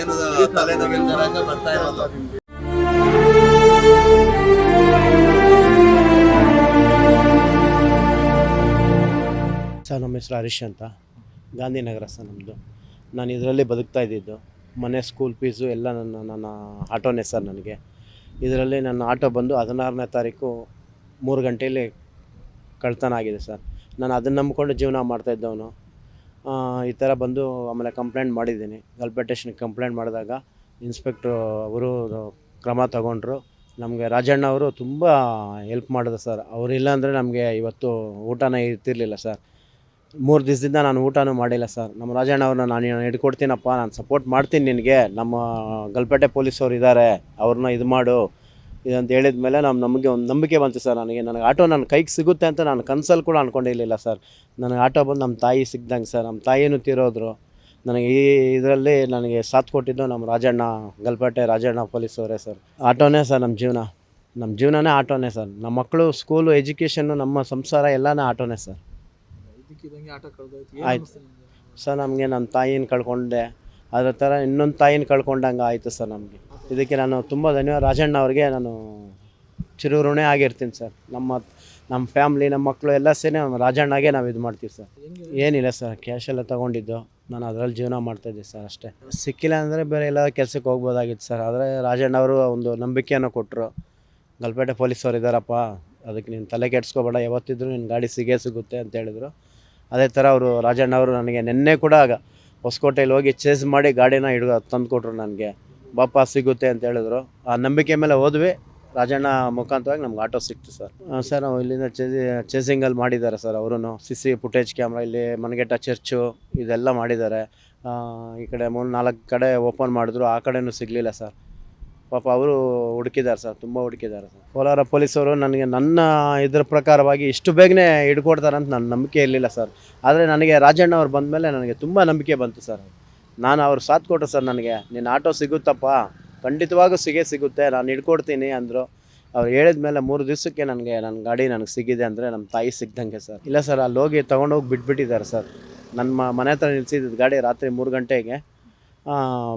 ಏನು ಬರ್ತಾ ಇರೋದು? ಸರ್, ನಮ್ಮ ಹೆಸರು ಹರೀಶ್ ಅಂತ. ಗಾಂಧಿನಗರ ಸರ್ ನಮ್ಮದು ನಾನು ಇದರಲ್ಲಿ ಬದುಕ್ತಾ ಇದ್ದಿದ್ದು. ಮನೆ ಸ್ಕೂಲ್ ಫೀಸು ಎಲ್ಲ ನನ್ನ ನನ್ನ ಆಟೋನೇ ಸರ್ ನನಗೆ. ಇದರಲ್ಲಿ ನನ್ನ ಆಟೋ ಬಂದು ಹದಿನಾರನೇ ತಾರೀಕು ಮೂರು ಗಂಟೆಯಲ್ಲಿ ಕಳ್ತನ ಆಗಿದೆ ಸರ್. ನಾನು ಅದನ್ನು ನಂಬಿಕೊಂಡು ಜೀವನ ಮಾಡ್ತಾಯಿದ್ದವನು ಈ ಥರ ಬಂದು ಆಮೇಲೆ ಕಂಪ್ಲೇಂಟ್ ಮಾಡಿದ್ದೀನಿ. ಗಲ್ಪೆ ಟೇಷನ್ಗೆ ಕಂಪ್ಲೇಂಟ್ ಮಾಡಿದಾಗ ಇನ್ಸ್ಪೆಕ್ಟ್ರು ಅವರು ಕ್ರಮ ತಗೊಂಡ್ರು. ನಮಗೆ ರಾಜಣ್ಣ ಅವರು ತುಂಬ ಹೆಲ್ಪ್ ಮಾಡಿದ್ರು ಸರ್ ಅವರಿಲ್ಲ ಅಂದರೆ ನಮಗೆ ಇವತ್ತು ಊಟನೇ ಇರ್ತಿರ್ಲಿಲ್ಲ ಸರ್ ಮೂರು ದಿವಸದಿಂದ ನಾನು ಊಟನೂ ಮಾಡಿಲ್ಲ ಸರ್ ನಮ್ಮ ರಾಜಣ್ಣ ಅವ್ರನ್ನ ನಾನು ಹಿಡ್ಕೊಡ್ತೀನಪ್ಪ ನಾನು ಸಪೋರ್ಟ್ ಮಾಡ್ತೀನಿ ನಿನಗೆ. ನಮ್ಮ ಗಲ್ಪೇಟೆ ಪೊಲೀಸವ್ರು ಇದ್ದಾರೆ ಅವ್ರನ್ನ ಇದು ಮಾಡು. ಇದಂತ ಹೇಳಿದ ಮೇಲೆ ನಮ್ಮ ನಮಗೆ ಒಂದು ನಂಬಿಕೆ ಬಂತು ಸರ್ ನನಗೆ. ನನಗೆ ಆಟೋ ನನ್ನ ಕೈಗೆ ಸಿಗುತ್ತೆ ಅಂತ ನಾನು ಕನ್ಸಲ್ಲಿ ಕೂಡ ಅಂದ್ಕೊಂಡಿರಲಿಲ್ಲ ಸರ್. ನನಗೆ ಆಟೋ ಬಂದು ನಮ್ಮ ತಾಯಿ ಸಿಗ್ದಂಗೆ ಸರ್. ನಮ್ಮ ತಾಯಿನೂ ತೀರೋದ್ರು. ನನಗೆ ಈ ಇದರಲ್ಲಿ ನನಗೆ ಸಾಥ್ ಕೊಟ್ಟಿದ್ದು ನಮ್ಮ ರಾಜಣ್ಣ ಗಲ್ಪೇಟೆ ರಾಜಣ್ಣ ಪೊಲೀಸವರೇ ಸರ್. ಆಟೋನೇ ಸರ್ ನಮ್ಮ ಜೀವನ. ನಮ್ಮ ಜೀವನನೇ ಆಟೋನೇ ಸರ್. ನಮ್ಮ ಮಕ್ಕಳು ಸ್ಕೂಲು ಎಜುಕೇಷನ್ನು ನಮ್ಮ ಸಂಸಾರ ಎಲ್ಲನೇ ಆಟೋನೇ ಸರ್. ಆಯ್ತು. ಸರ್ ನಮಗೆ ನನ್ನ ತಾಯಿನ ಕಳ್ಕೊಂಡೆ. ಅದರ ಥರ ಇನ್ನೊಂದು ತಾಯಿನ ಕಳ್ಕೊಂಡಂಗೆ ಆಯಿತು ಸರ್ ನಮಗೆ. ಇದಕ್ಕೆ ನಾನು ತುಂಬ ಧನ್ಯವಾದ. ರಾಜಣ್ಣ ಅವ್ರಿಗೆ ನಾನು ಚಿರು ಋಣೆ ಆಗಿರ್ತೀನಿ ಸರ್. ನಮ್ಮ ನಮ್ಮ ಫ್ಯಾಮ್ಲಿ, ನಮ್ಮ ಮಕ್ಕಳು ಎಲ್ಲ ಸೇರಿ ರಾಜಣ್ಣಗೆ ನಾವು ಇದು ಮಾಡ್ತೀವಿ ಸರ್. ಏನಿಲ್ಲ ಸರ್ ಕ್ಯಾಶ್ ಎಲ್ಲ ತೊಗೊಂಡಿದ್ದು. ನಾನು ಅದರಲ್ಲಿ ಜೀವನ ಮಾಡ್ತಾಯಿದ್ದೆ ಸರ್ ಅಷ್ಟೇ. ಸಿಕ್ಕಿಲ್ಲ ಅಂದರೆ ಬೇರೆ ಎಲ್ಲ ಕೆಲಸಕ್ಕೆ ಹೋಗ್ಬೋದಾಗಿತ್ತು ಸರ್. ಆದರೆ ರಾಜಣ್ಣ ಅವರು ಒಂದು ನಂಬಿಕೆಯನ್ನು ಕೊಟ್ಟರು ಗಲ್ಪೇಟೆ ಪೊಲೀಸವ್ರು ಇದ್ದಾರಪ್ಪ ಅದಕ್ಕೆ ನೀನು ತಲೆ ಕೆಡ್ಸ್ಕೊಬೇಡ. ಯಾವತ್ತಿದ್ರೂ ನಿನ್ನ ಗಾಡಿ ಸಿಗೇ ಸಿಗುತ್ತೆ ಅಂತ ಹೇಳಿದರು. ಅದೇ ಥರ ಅವರು, ರಾಜಣ್ಣ ಅವರು ನನಗೆ ನಿನ್ನೆ ಕೂಡ ಆಗ ಹೊಸಕೋಟೆಯಲ್ಲಿ ಹೋಗಿ ಚೇಸ್ ಮಾಡಿ ಗಾಡಿನ ಹಿಡಿದು ತಂದು ಕೊಟ್ಟರು ನನಗೆ. ಬಾಪ ಸಿಗುತ್ತೆ ಅಂತ ಹೇಳಿದ್ರು. ಆ ನಂಬಿಕೆ ಮೇಲೆ ಹೋದ್ವಿ. ರಾಜಣ್ಣ ಮುಖಾಂತರವಾಗಿ ನಮ್ಗೆ ಆಟೋ ಸಿಕ್ತು ಸರ್. ಸರ್, ನಾವು ಇಲ್ಲಿಂದ ಚೇಸಿ ಚೇಸಿಂಗಲ್ಲಿ ಮಾಡಿದ್ದಾರೆ ಸರ್ ಅವರು ಸಿ ಸಿ ಫುಟೇಜ್ ಕ್ಯಾಮ್ರಾ ಇಲ್ಲಿ ಮನಗೆಟ್ಟ ಚರ್ಚು ಇದೆಲ್ಲ ಮಾಡಿದ್ದಾರೆ. ಈ ಕಡೆ ಮೂರು ನಾಲ್ಕು ಕಡೆ ಓಪನ್ ಮಾಡಿದ್ರು. ಆ ಕಡೆನೂ ಸಿಗಲಿಲ್ಲ ಸರ್. ಪಾಪ ಅವರು ಹುಡುಕಿದ್ದಾರೆ ಸರ್, ತುಂಬ ಹುಡುಕಿದ್ದಾರೆ ಸರ್. ಕೋಲಾರ ಪೊಲೀಸರು ನನಗೆ ನನ್ನ ಇದ್ರ ಪ್ರಕಾರವಾಗಿ ಇಷ್ಟು ಬೇಗನೆ ಹಿಡ್ಕೊಡ್ತಾರೆ ಅಂತ ನನ್ನ ನಂಬಿಕೆ ಇರಲಿಲ್ಲ ಸರ್. ಆದರೆ ನನಗೆ ರಾಜಣ್ಣ ಅವ್ರು ಬಂದಮೇಲೆ ನನಗೆ ತುಂಬ ನಂಬಿಕೆ ಬಂತು ಸರ್. ನಾನು ಅವ್ರು ಸಾಥ್ ಕೊಟ್ಟರು ಸರ್ ನನಗೆ ನಿನ್ನ ಆಟೋ ಸಿಗುತ್ತಪ್ಪ ಖಂಡಿತವಾಗೂ ಸಿಗೇ ಸಿಗುತ್ತೆ ನಾನು ಹಿಡ್ಕೊಡ್ತೀನಿ ಅಂದರು. ಅವ್ರು ಹೇಳಿದ ಮೇಲೆ ಮೂರು ದಿವಸಕ್ಕೆ ನನಗೆ ನನ್ನ ಗಾಡಿ ನನಗೆ ಸಿಗಿದೆ ಅಂದರೆ ನಮ್ಮ ತಾಯಿ ಸಿಗ್ದಂಗೆ ಸರ್. ಇಲ್ಲ ಸರ್ ಅಲ್ಲಿ ಹೋಗಿ ತೊಗೊಂಡೋಗಿ ಬಿಟ್ಬಿಟ್ಟಿದ್ದಾರೆ ಸರ್. ನನ್ನ ಮ- ಮನೆ ಹತ್ರ ನಿಲ್ಸಿದ್ದು ಗಾಡಿ ರಾತ್ರಿ ಮೂರು ಗಂಟೆಗೆ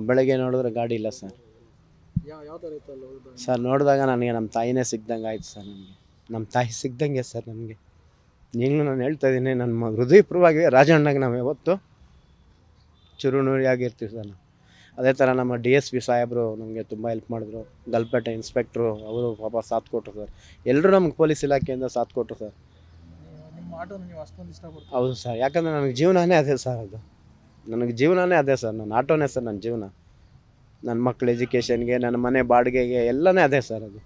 ಬೆಳಗ್ಗೆ ನೋಡಿದ್ರೆ ಗಾಡಿ ಇಲ್ಲ ಸರ್? ಸರ್ ನೋಡಿದಾಗ ನನಗೆ ನಮ್ಮ ತಾಯಿನೇ ಸಿಗ್ದಂಗೆ ಆಯ್ತು ಸರ್ ನನಗೆ. ನಮ್ಮ ತಾಯಿ ಸಿಗ್ದಂಗೆ ಸರ್ ನನಗೆ. ಈಗಲೂ ನಾನು ಹೇಳ್ತಾ ಇದ್ದೀನಿ ನನ್ನ ಹೃದಯಪೂರ್ವವಾಗಿ ರಾಜಣ್ಣಗೆ ನಾವು ಯಾವತ್ತು ಚಿರುನುರಿಯಾಗಿರ್ತೀವಿ ಸರ್ ನಾವು ಅದೇ ಥರ ನಮ್ಮ ಡಿ ಎಸ್ ಪಿ ಸಾಹೇಬರು ನಮಗೆ ತುಂಬ ಹೆಲ್ಪ್ ಮಾಡಿದ್ರು. ಗಲ್ಪೇಟೆ ಇನ್ಸ್ಪೆಕ್ಟ್ರು ಅವರು ಪಾಪ ಸಾಥ್ ಕೊಟ್ಟರು ಸರ್. ಎಲ್ಲರೂ ನಮ್ಗೆ ಪೊಲೀಸ್ ಇಲಾಖೆಯಿಂದ ಸಾಥ್ ಕೊಟ್ಟರು ಸರ್. ಹೌದು ಸರ್. ಯಾಕಂದರೆ ನನಗೆ ಜೀವನನೇ ಅದೇ ಸರ್ ಅದು. ನನಗೆ ಜೀವನನೇ ಅದೇ ಸರ್. ನನ್ನ ಆಟೋನೇ ಸರ್ ನನ್ನ ಜೀವನ. ನನ್ನ ಮಕ್ಕಳ ಎಜುಕೇಷನ್ಗೆ ನನ್ನ ಮನೆ ಬಾಡಿಗೆಗೆ ಎಲ್ಲನೇ ಅದೇ ಸರ್ ಅದು.